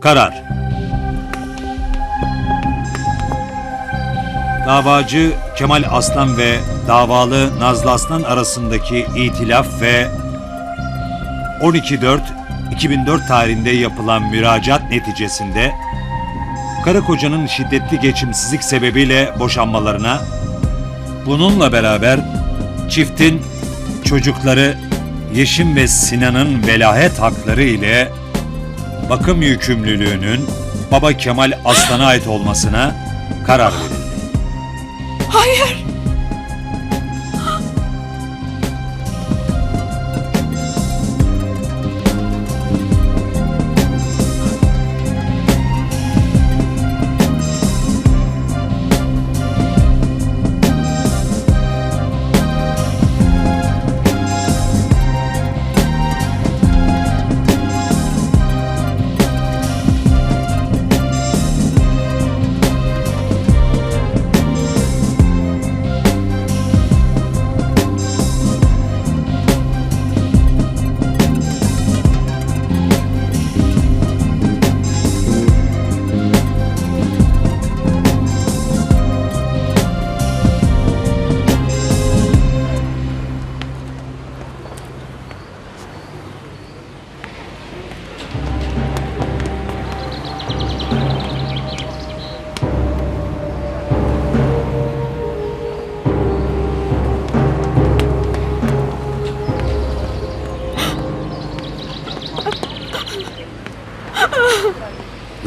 Karar. Davacı Kemal Aslan ve davalı Nazlı Aslan arasındaki itilaf ve 12.4.2004 tarihinde yapılan müracaat neticesinde karı kocanın şiddetli geçimsizlik sebebiyle boşanmalarına, bununla beraber çiftin çocukları Yeşim ve Sinan'ın velahet hakları ile bakım yükümlülüğünün baba Kemal Aslan'a ait olmasına karar verildi. Hayır.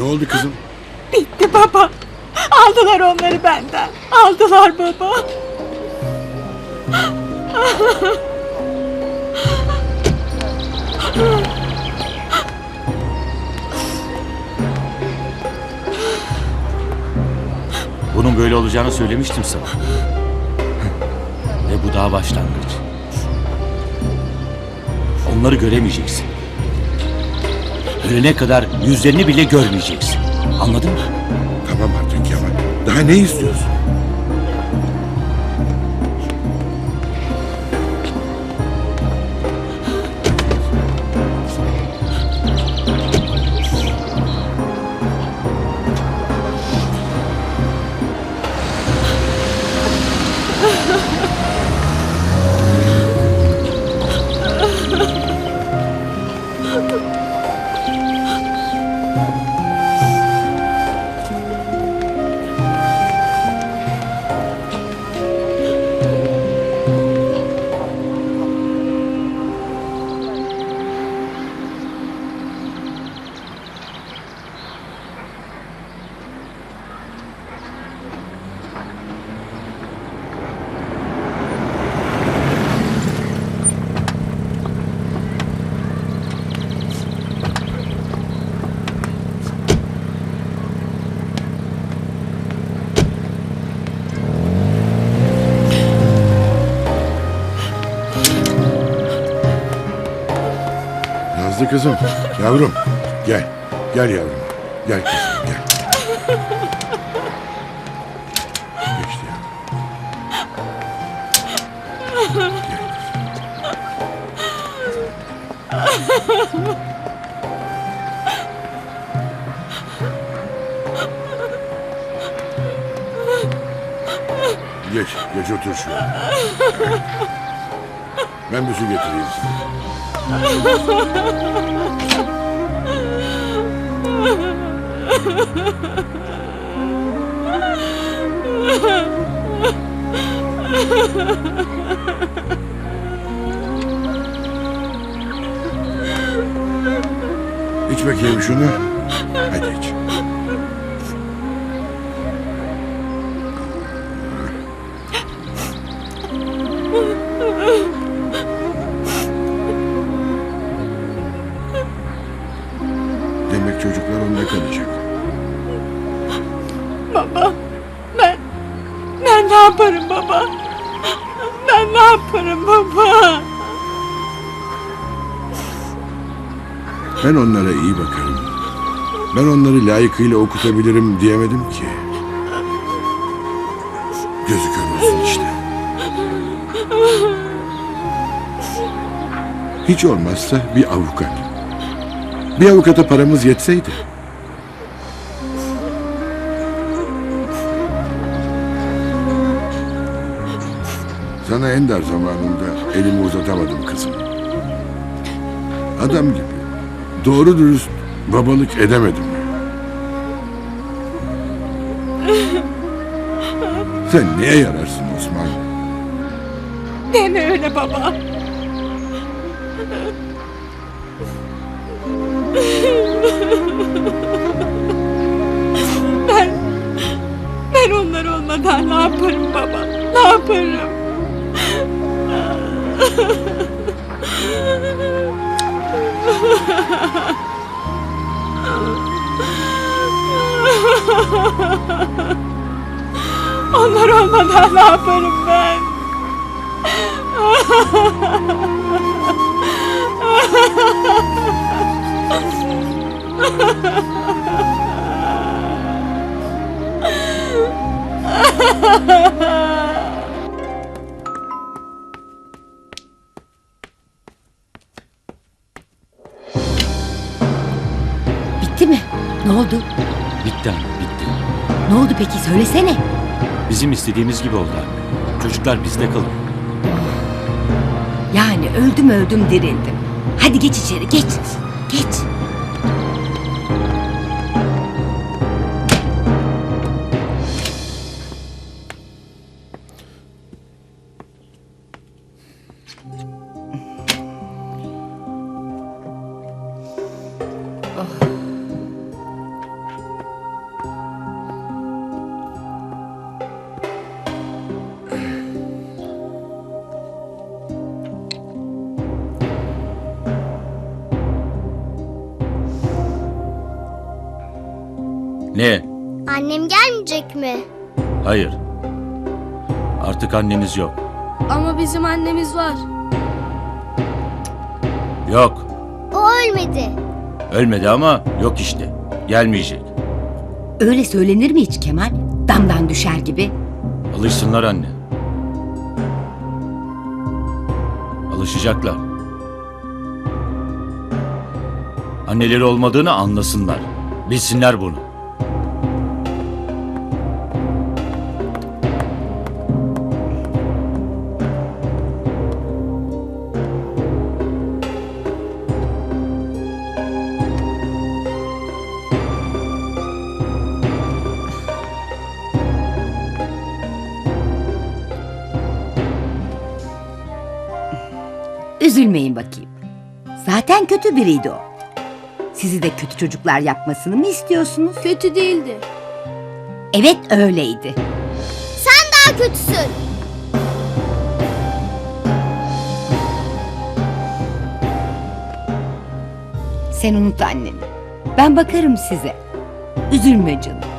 Ne oldu kızım? Bitti baba. Aldılar onları benden. Aldılar baba. Bunun böyle olacağını söylemiştim sana. Ve bu daha başlangıç. Onları göremeyeceksin. Ölene kadar yüzlerini bile görmeyeceksin. Anladın mı? Tamam artık Kemal. Daha ne istiyorsun? kızım, yavrum. Gel. Gel yavrum. Gel kızım, gel. Geçti yavrum. Gel. Geç, geç otur şuraya. Ben bir su getireyim sana. İç bakayım şunu. Yaparım baba? Ben onlara iyi bakarım. Ben onları layıkıyla okutabilirim diyemedim ki. Gözü kör olsun işte. Hiç olmazsa bir avukat. Bir avukata paramız yetseydi Sana en dar zamanında elimi uzatamadım kızım. Adam gibi doğru dürüst babalık edemedim. Sen neye yararsın Osman? Deme öyle baba. Ben, ben onlar olmadan ne yaparım baba? Ne yaparım? Onlar olmadan ne yaparım ben? Bitti mi? Ne oldu? Bitti anne bitti. Ne oldu peki söylesene. Bizim istediğimiz gibi oldu anne. Çocuklar bizde kalır. Yani öldüm öldüm dirildim. Hadi geç içeri geç. Geç. Hayır. Artık anneniz yok. Ama bizim annemiz var. Yok. O ölmedi. Ölmedi ama yok işte. Gelmeyecek. Öyle söylenir mi hiç Kemal? Damdan düşer gibi. Alışsınlar anne. Alışacaklar. Anneleri olmadığını anlasınlar. Bilsinler bunu. Kötü biriydi o. Sizi de kötü çocuklar yapmasını mı istiyorsunuz? Kötü değildi. Evet öyleydi. Sen daha kötüsün. Sen unut anneni. Ben bakarım size. Üzülme canım.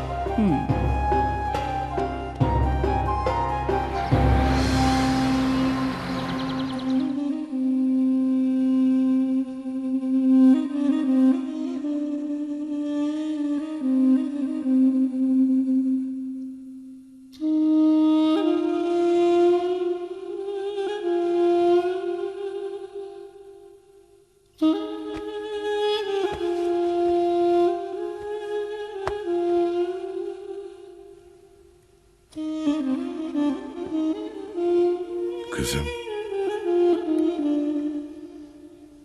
Kızım.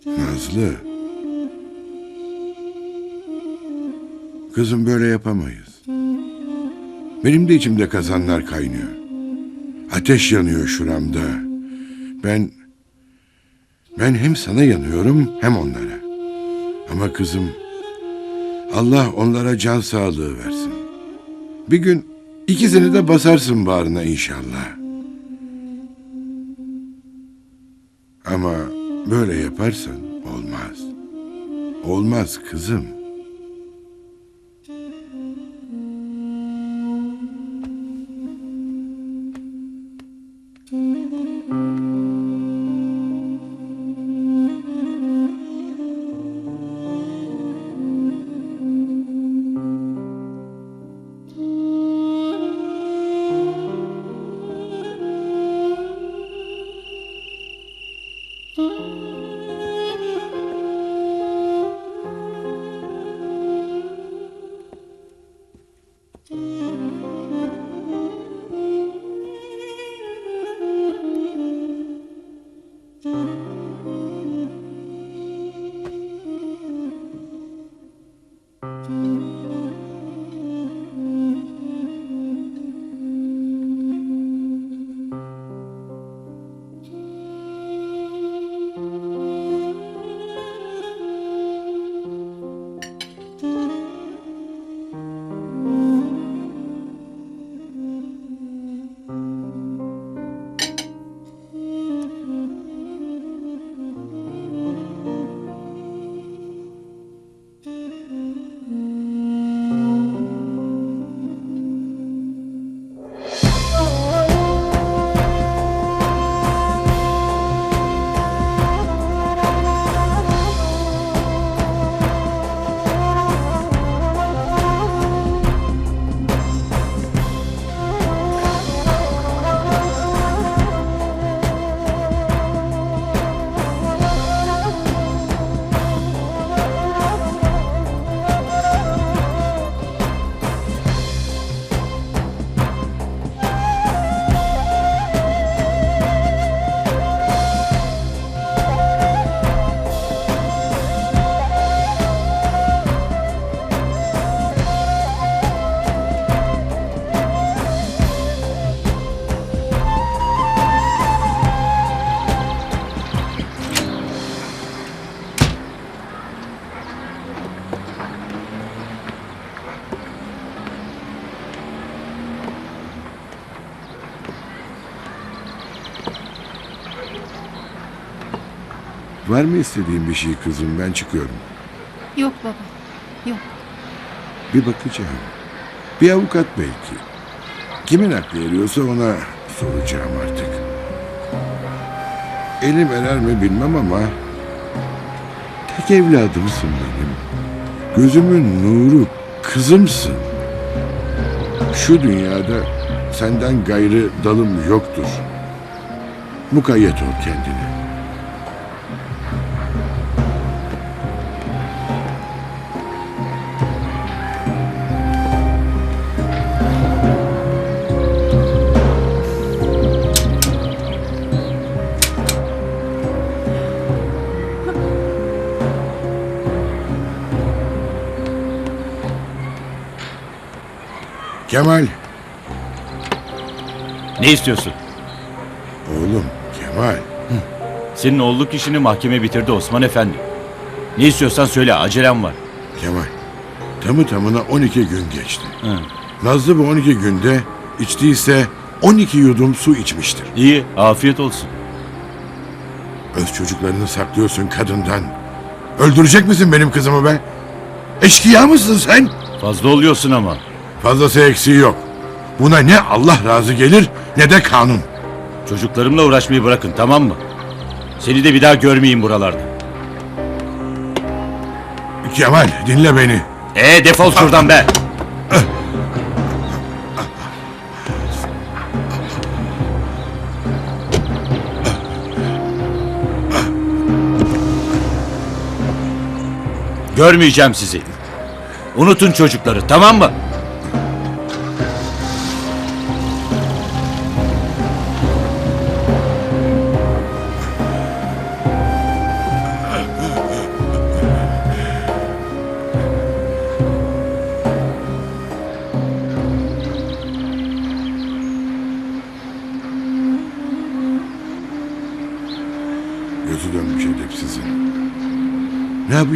Nazlı. Kızım böyle yapamayız. Benim de içimde kazanlar kaynıyor. Ateş yanıyor şuramda. Ben... Ben hem sana yanıyorum hem onlara. Ama kızım... Allah onlara can sağlığı versin. Bir gün ikisini de basarsın bağrına inşallah. Ama böyle yaparsan olmaz. Olmaz kızım. Var mı istediğin bir şey kızım? Ben çıkıyorum. Yok baba. Yok. Bir bakacağım. Bir avukat belki. Kimin aklı eriyorsa ona soracağım artık. Elim erer mi bilmem ama tek evladımsın benim. Gözümün nuru, kızımsın. Şu dünyada senden gayrı dalım yoktur. Mukayyet ol kendine. Kemal, Ne istiyorsun? oğlum Kemal. Senin oğulluk işini mahkeme bitirdi Osman Efendi. Ne istiyorsan söyle acelem var. Kemal, tamı tamına 12 gün geçti. Hı. Nazlı bu 12 günde içtiyse 12 yudum su içmiştir. İyi afiyet olsun. Öz çocuklarını saklıyorsun kadından. Öldürecek misin benim kızımı be? Eşkıya mısın sen? Fazla oluyorsun ama. Fazlası eksiği yok. Buna ne Allah razı gelir ne de kanun. Çocuklarımla uğraşmayı bırakın tamam mı? Seni de bir daha görmeyeyim buralarda. Kemal dinle beni. Ee defol şuradan be. Görmeyeceğim sizi. Unutun çocukları tamam mı?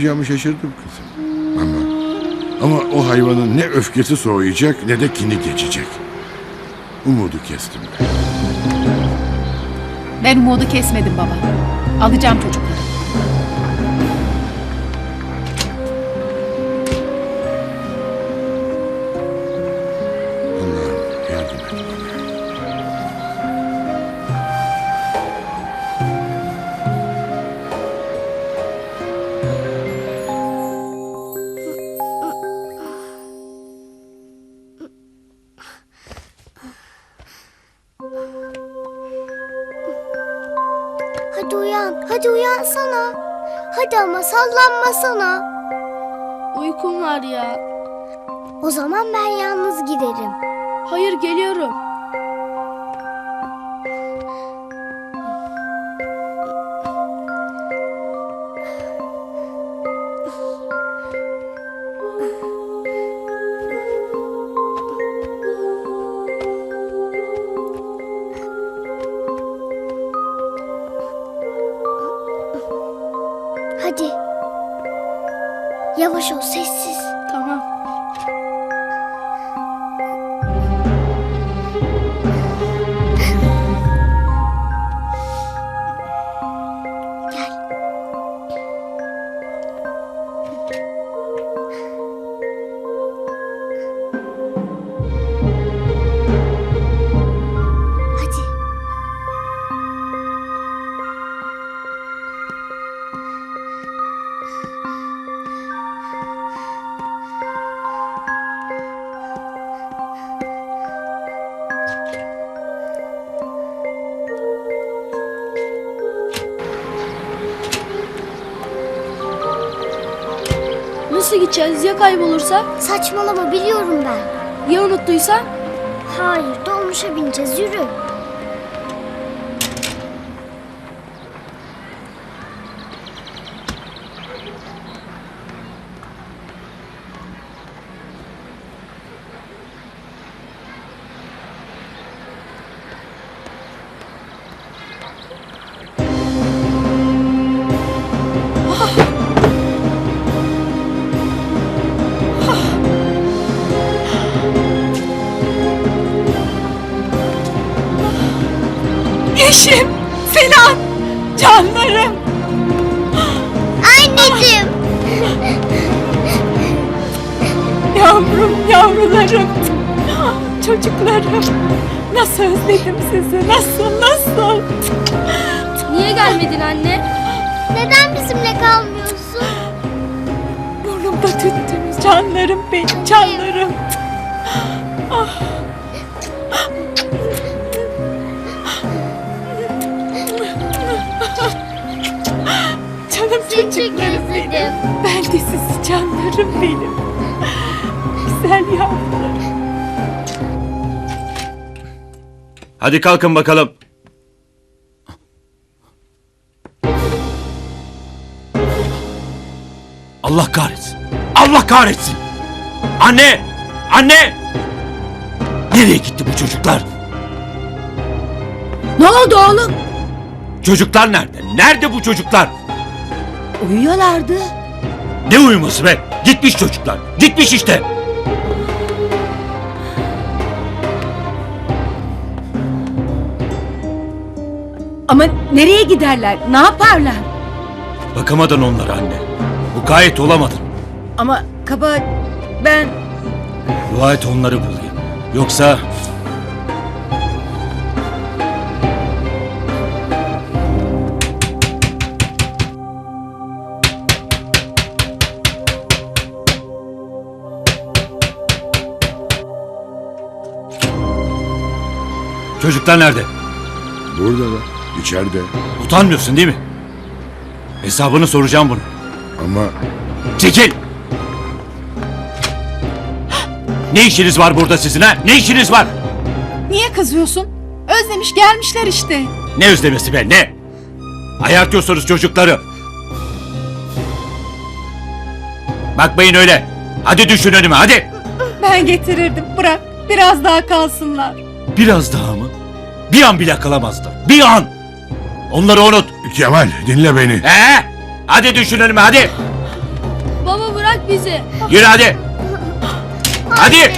Yapacağımı şaşırdım kızım. Ama ama o hayvanın ne öfkesi soğuyacak ne de kini geçecek. Umudu kestim ben. Ben umudu kesmedim baba. Alacağım çocukları. Ama sallanmasana. Uykum var ya. O zaman ben yalnız giderim. Hayır geliyorum. Yavaş ol Nasıl gideceğiz ya kaybolursa? Saçmalama biliyorum ben. Ya unuttuysa? Hayır dolmuşa bineceğiz yürü. Yavrum, yavrularım, çocuklarım. Nasıl özledim sizi, nasıl, nasıl? Niye gelmedin anne? Neden bizimle kalmıyorsun? Burnumda tüttünüz, canlarım benim, canlarım. Canım Seni çok çocuklarım benim. özledim. Ben de sizi canlarım benim. Güzel yavrularım. Hadi kalkın bakalım. Allah kahretsin. Allah kahretsin. Anne! Anne! Nereye gitti bu çocuklar? Ne oldu oğlum? Çocuklar nerede? Nerede bu çocuklar? Uyuyorlardı. Ne uyuması be? Gitmiş çocuklar. Gitmiş işte. Ama nereye giderler? Ne yaparlar? Bakamadın onlara anne. Mukayyet olamadın. Ama kabahat ben... Dua et onları bulayım. Yoksa Çocuklar nerede? Burada da. İçeride. Utanmıyorsun değil mi? Hesabını soracağım bunu. Ama Çekil! Ne işiniz var burada sizin ha? Ne işiniz var? Niye kızıyorsun? Özlemiş gelmişler işte. Ne özlemesi be ne? Ayartıyorsunuz çocukları. Bakmayın öyle. Hadi düşün önüme hadi. Ben getirirdim. Bırak. Biraz daha kalsınlar. Biraz daha mı? Bir an bile kalamazlar. Bir an. Onları unut. Kemal dinle beni. Ee? Hadi düşün önüme hadi. Baba bırak bizi. Yürü hadi. Hadi.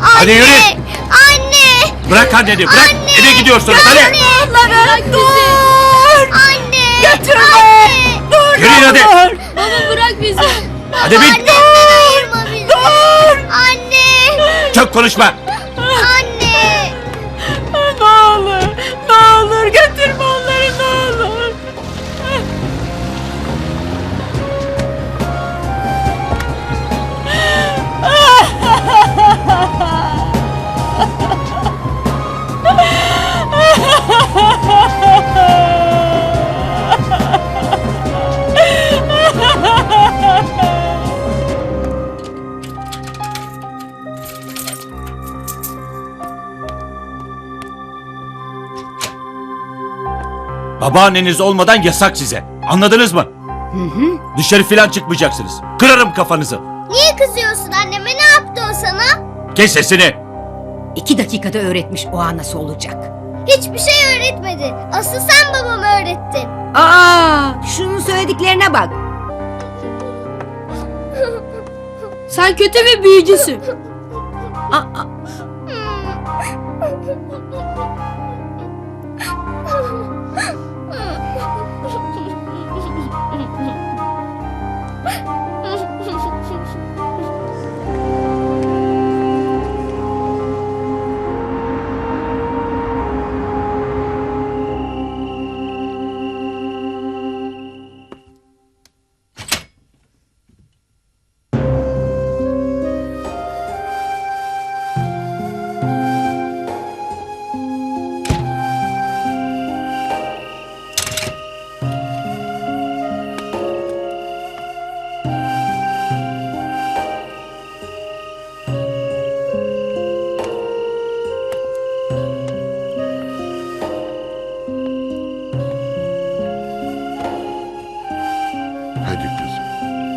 Hadi yürü. Anne. Bırak anneni bırak. Eve gidiyorsunuz hadi. Bırak bizi. Anne. Götürme. Dur Yürüyün hadi. Baba bırak bizi. Hadi bin. Bizi. Dur. Anne. Çok konuşma. Babaanneniz olmadan yasak size. Anladınız mı? Dışarı filan çıkmayacaksınız. Kırarım kafanızı. Niye kızıyorsun anneme ne yaptı o sana? Kes sesini. iki dakikada öğretmiş o an nasıl olacak. Hiçbir şey öğretmedi. Asıl sen babama öğrettin. Aa, şunun söylediklerine bak. Sen kötü bir büyücüsün. Aa,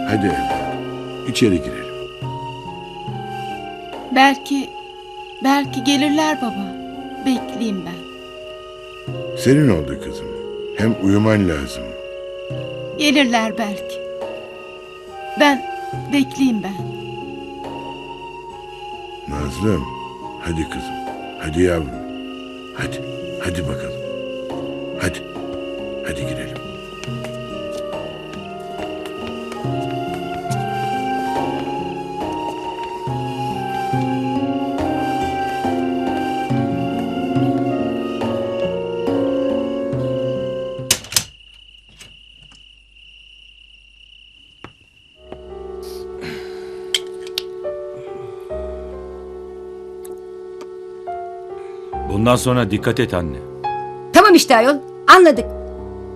Hadi evladım. İçeri girelim. Belki, belki gelirler baba. Bekleyeyim ben. Senin oldu kızım. Hem uyuman lazım. Gelirler belki. Ben bekleyeyim ben. Nazlım. Hadi kızım. Hadi yavrum. Hadi. Hadi bakalım. Hadi. Hadi girelim. Bundan sonra dikkat et anne. tamam işte ayol, anladık.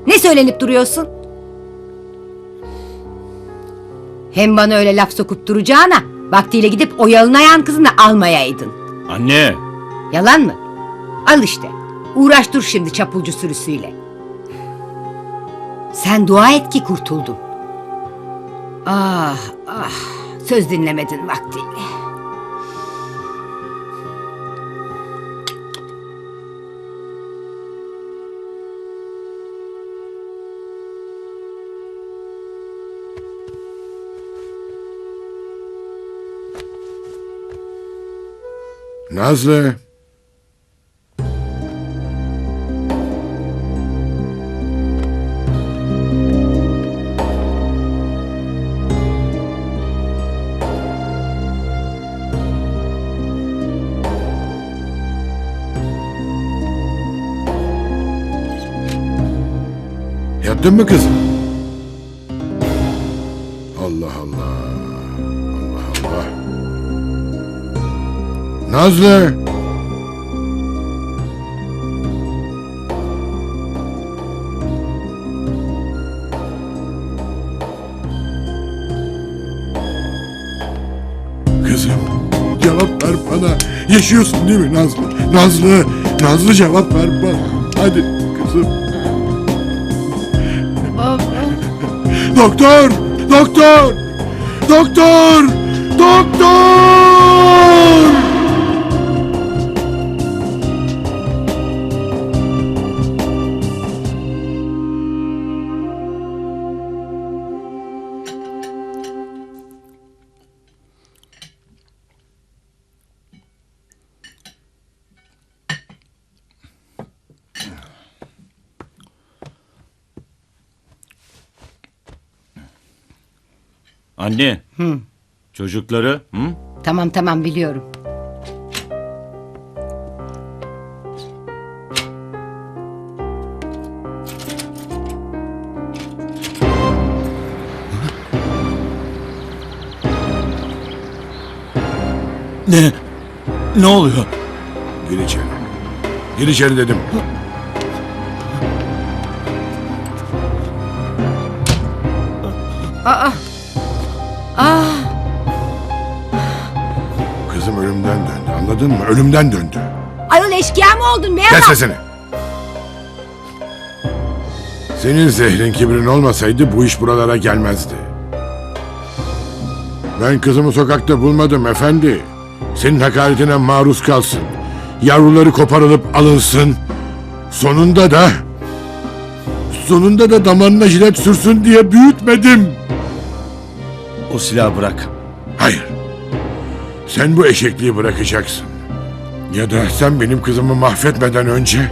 Ne söylenip duruyorsun? Hem bana öyle laf sokup duracağına vaktiyle gidip o yalın kızını almayaydın. Anne! Yalan mı? Al işte. Uğraş dur şimdi çapulcu sürüsüyle. Sen dua et ki kurtuldun. Ah ah söz dinlemedin vaktiyle. Nazlı. Yattın mı kızım? Nazlı. Kızım cevap ver bana. Yaşıyorsun değil mi Nazlı? Nazlı, Nazlı cevap ver bana. Hadi kızım. Baba. Doktor! Doktor! Doktor! Doktor! Anne! Çocukları, hı? Tamam tamam biliyorum. Ne? Ne oluyor? Gir içeri. Gir içeri dedim. Aa. Ah. Kızım ölümden döndü anladın mı? Ölümden döndü. Ayol eşkıya mı oldun be Kes ama? sesini. Senin zehrin kibrin olmasaydı bu iş buralara gelmezdi. Ben kızımı sokakta bulmadım efendi. Senin hakaretine maruz kalsın. Yavruları koparılıp alınsın. Sonunda da sonunda da damarına jilet sürsün diye büyütmedim. O silahı bırak. Hayır. Sen bu eşekliği bırakacaksın. Ya da sen benim kızımı mahvetmeden önce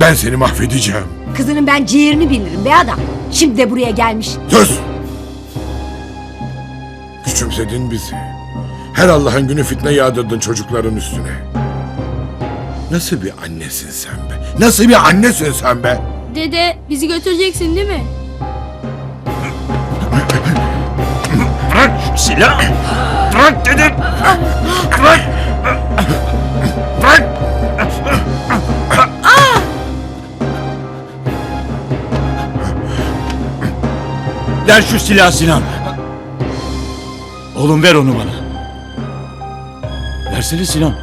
ben seni mahvedeceğim. Kızının ben ciğerini bilirim be adam. Şimdi de buraya gelmiş. Sus! Küçümsedin bizi. Her Allah'ın günü fitne yağdırdın çocukların üstüne. Nasıl bir annesin sen be? Nasıl bir annesin sen be? Dede bizi götüreceksin değil mi? Silahı. Bırak dedim. Bırak. Bırak. Ver şu silahı Sinan. Oğlum ver onu bana. Versene Sinan.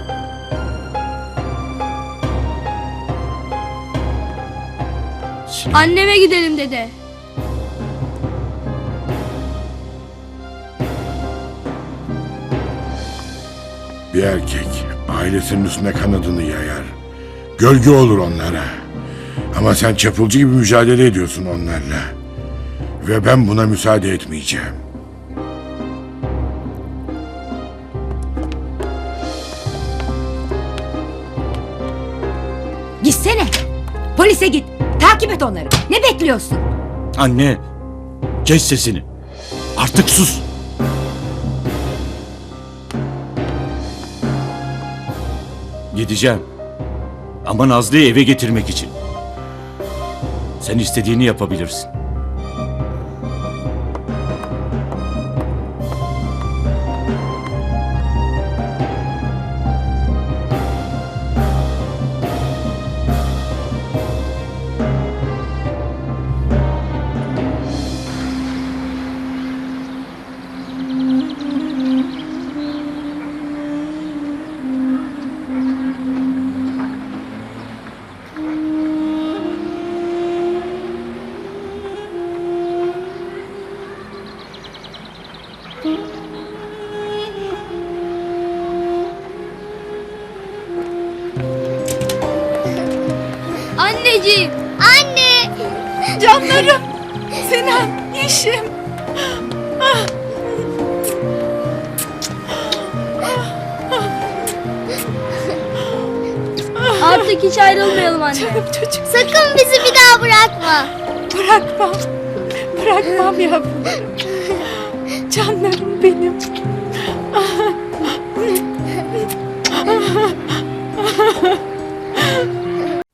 Sinan. Anneme gidelim dede. Bir erkek ailesinin üstüne kanadını yayar. Gölge olur onlara. Ama sen çapulcu gibi mücadele ediyorsun onlarla. Ve ben buna müsaade etmeyeceğim. Gitsene. Polise git. Takip et onları. Ne bekliyorsun? Anne. Kes sesini. Artık sus. Gideceğim. Ama Nazlı'yı eve getirmek için. Sen istediğini yapabilirsin. Anneciğim. Anne! Canlarım. Sinan, yeşim. Artık hiç ayrılmayalım anne. Canım çocuk. Sakın bizi bir daha bırakma. Bırakmam. Bırakmam yavrum. Canlarım benim.